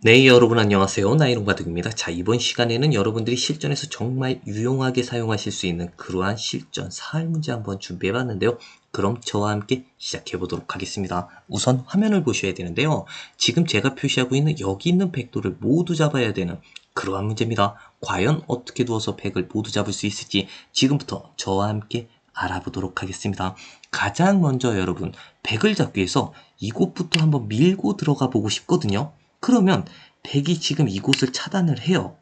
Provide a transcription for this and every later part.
네, 여러분 안녕하세요. 나이롱 바둑입니다. 자, 이번 시간에는 여러분들이 실전에서 정말 유용하게 사용하실 수 있는 그러한 실전 사활 문제 한번 준비해 봤는데요. 그럼 저와 함께 시작해 보도록 하겠습니다. 우선 화면을 보셔야 되는데요. 지금 제가 표시하고 있는 여기 있는 백도를 모두 잡아야 되는 그러한 문제입니다. 과연 어떻게 두어서 백을 모두 잡을 수 있을지 지금부터 저와 함께 알아보도록 하겠습니다. 가장 먼저 여러분, 백을 잡기 위해서 이곳부터 한번 밀고 들어가 보고 싶거든요. 그러면 백이 지금 이곳을 차단을 해요.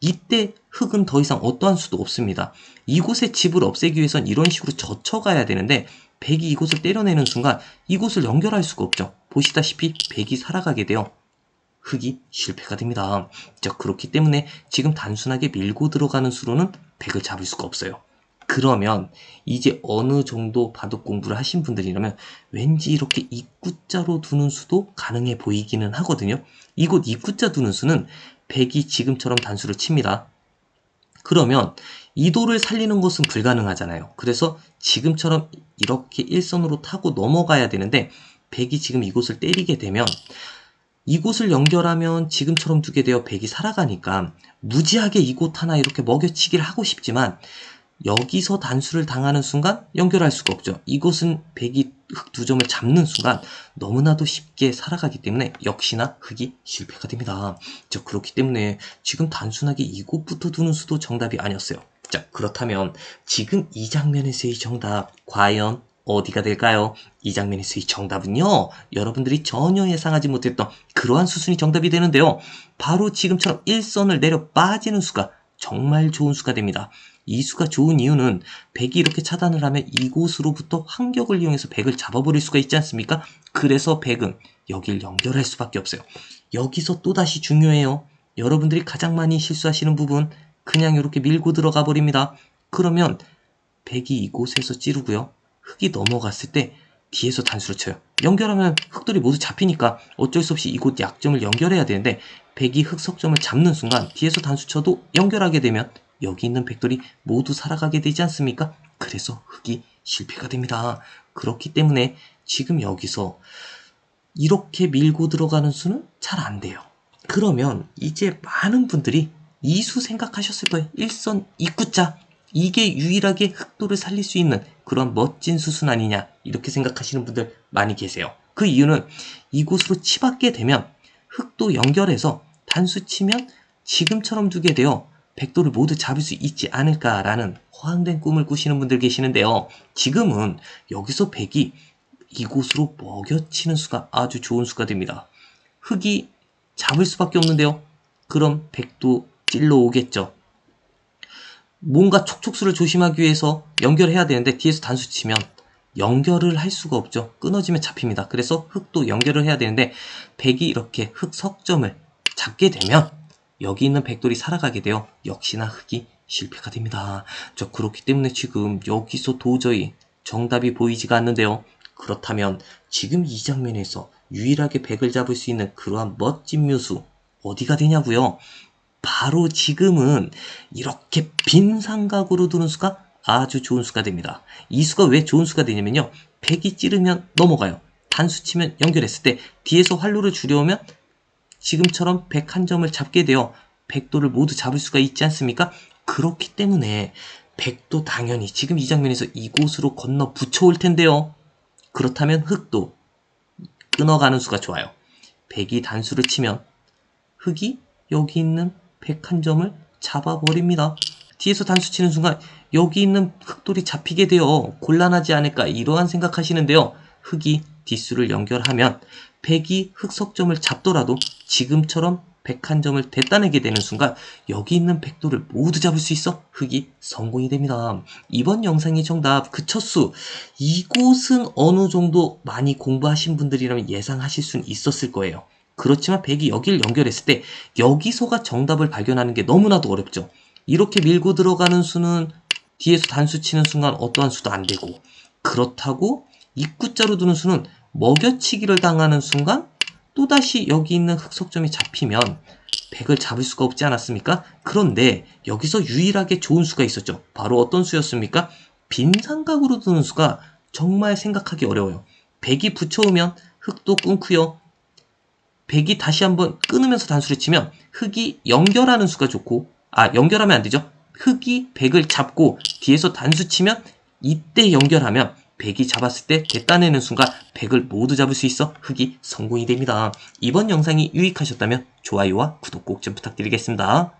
이때 흙은 더 이상 어떠한 수도 없습니다. 이곳의 집을 없애기 위해선 이런 식으로 젖혀가야 되는데 백이 이곳을 때려내는 순간 이곳을 연결할 수가 없죠. 보시다시피 백이 살아가게 돼요. 흙이 실패가 됩니다. 자, 그렇기 때문에 지금 단순하게 밀고 들어가는 수로는 백을 잡을 수가 없어요. 그러면 이제 어느 정도 바둑 공부를 하신 분들이라면 왠지 이렇게 입구자로 두는 수도 가능해 보이기는 하거든요. 이곳 입구자 두는 수는 백이 지금처럼 단수를 칩니다. 그러면 이도를 살리는 것은 불가능하잖아요. 그래서 지금처럼 이렇게 일선으로 타고 넘어가야 되는데 백이 지금 이곳을 때리게 되면 이곳을 연결하면 지금처럼 두게 되어 백이 살아가니까 무지하게 이곳 하나 이렇게 먹여치기를 하고 싶지만 여기서 단수를 당하는 순간 연결할 수가 없죠. 이곳은 백이 흙두 점을 잡는 순간 너무나도 쉽게 살아가기 때문에 역시나 흙이 실패가 됩니다. 자, 그렇기 때문에 지금 단순하게 이곳부터 두는 수도 정답이 아니었어요. 자, 그렇다면 지금 이 장면에서의 정답 과연 어디가 될까요? 이 장면에서의 정답은요, 여러분들이 전혀 예상하지 못했던 그러한 수순이 정답이 되는데요. 바로 지금처럼 일선을 내려 빠지는 수가 정말 좋은 수가 됩니다. 이 수가 좋은 이유는 백이 이렇게 차단을 하면 이곳으로부터 환격을 이용해서 백을 잡아버릴 수가 있지 않습니까? 그래서 백은 여길 연결할 수밖에 없어요. 여기서 또다시 중요해요. 여러분들이 가장 많이 실수하시는 부분 그냥 이렇게 밀고 들어가 버립니다. 그러면 백이 이곳에서 찌르고요. 흙이 넘어갔을 때 뒤에서 단수를 쳐요. 연결하면 흙들이 모두 잡히니까 어쩔 수 없이 이곳 약점을 연결해야 되는데 백이 흙 석점을 잡는 순간 뒤에서 단수 쳐도 연결하게 되면 여기 있는 백돌이 모두 살아가게 되지 않습니까? 그래서 흙이 실패가 됩니다. 그렇기 때문에 지금 여기서 이렇게 밀고 들어가는 수는 잘 안 돼요. 그러면 이제 많은 분들이 이수 생각하셨을 거예요. 일선 입구자. 이게 유일하게 흑도를 살릴 수 있는 그런 멋진 수순 아니냐. 이렇게 생각하시는 분들 많이 계세요. 그 이유는 이곳으로 치받게 되면 흑도 연결해서 단수 치면 지금처럼 두게 되어 백도를 모두 잡을 수 있지 않을까라는 허황된 꿈을 꾸시는 분들 계시는데요. 지금은 여기서 백이 이곳으로 먹여치는 수가 아주 좋은 수가 됩니다. 흙이 잡을 수밖에 없는데요. 그럼 백도 찔러 오겠죠. 뭔가 촉촉수를 조심하기 위해서 연결해야 되는데 뒤에서 단수 치면 연결을 할 수가 없죠. 끊어지면 잡힙니다. 그래서 흙도 연결을 해야 되는데 백이 이렇게 흙 석점을 잡게 되면 여기 있는 백돌이 살아가게 되어 역시나 흙이 실패가 됩니다. 저 그렇기 때문에 지금 여기서 도저히 정답이 보이지가 않는데요. 그렇다면 지금 이 장면에서 유일하게 백을 잡을 수 있는 그러한 멋진 묘수 어디가 되냐고요? 바로 지금은 이렇게 빈 삼각으로 두는 수가 아주 좋은 수가 됩니다. 이 수가 왜 좋은 수가 되냐면요. 백이 찌르면 넘어가요. 단수 치면 연결했을 때 뒤에서 활로를 줄여오면 지금처럼 101점을 잡게 되어 100도를 모두 잡을 수가 있지 않습니까? 그렇기 때문에 100도 당연히 지금 이 장면에서 이곳으로 건너 붙여올 텐데요. 그렇다면 흙도 끊어가는 수가 좋아요. 100이 단수를 치면 흙이 여기 있는 101점을 잡아버립니다. 뒤에서 단수 치는 순간 여기 있는 흙돌이 잡히게 되어 곤란하지 않을까 이러한 생각하시는데요. 흙이 뒷수를 연결하면 백이 흑석점을 잡더라도 지금처럼 101점을 대따내게 되는 순간 여기 있는 백도를 모두 잡을 수 있어 흑이 성공이 됩니다. 이번 영상의 정답 그 첫수 이곳은 어느 정도 많이 공부하신 분들이라면 예상하실 수는 있었을 거예요. 그렇지만 백이 여기를 연결했을 때 여기서가 정답을 발견하는 게 너무나도 어렵죠. 이렇게 밀고 들어가는 수는 뒤에서 단수 치는 순간 어떠한 수도 안 되고 그렇다고 입구자로 두는 수는 먹여치기를 당하는 순간 또다시 여기 있는 흑석점이 잡히면 100을 잡을 수가 없지 않았습니까? 그런데 여기서 유일하게 좋은 수가 있었죠. 바로 어떤 수였습니까? 빈 삼각으로 두는 수가 정말 생각하기 어려워요. 100이 붙여오면 흙도 끊고요. 100이 다시 한번 끊으면서 단수를 치면 흑이 연결하는 수가 좋고 아 연결하면 안 되죠. 흑이 100을 잡고 뒤에서 단수 치면 이때 연결하면 100이 잡았을 때 됐다내는 순간 100을 모두 잡을 수 있어 흑이 성공이 됩니다. 이번 영상이 유익하셨다면 좋아요와 구독 꼭 좀 부탁드리겠습니다.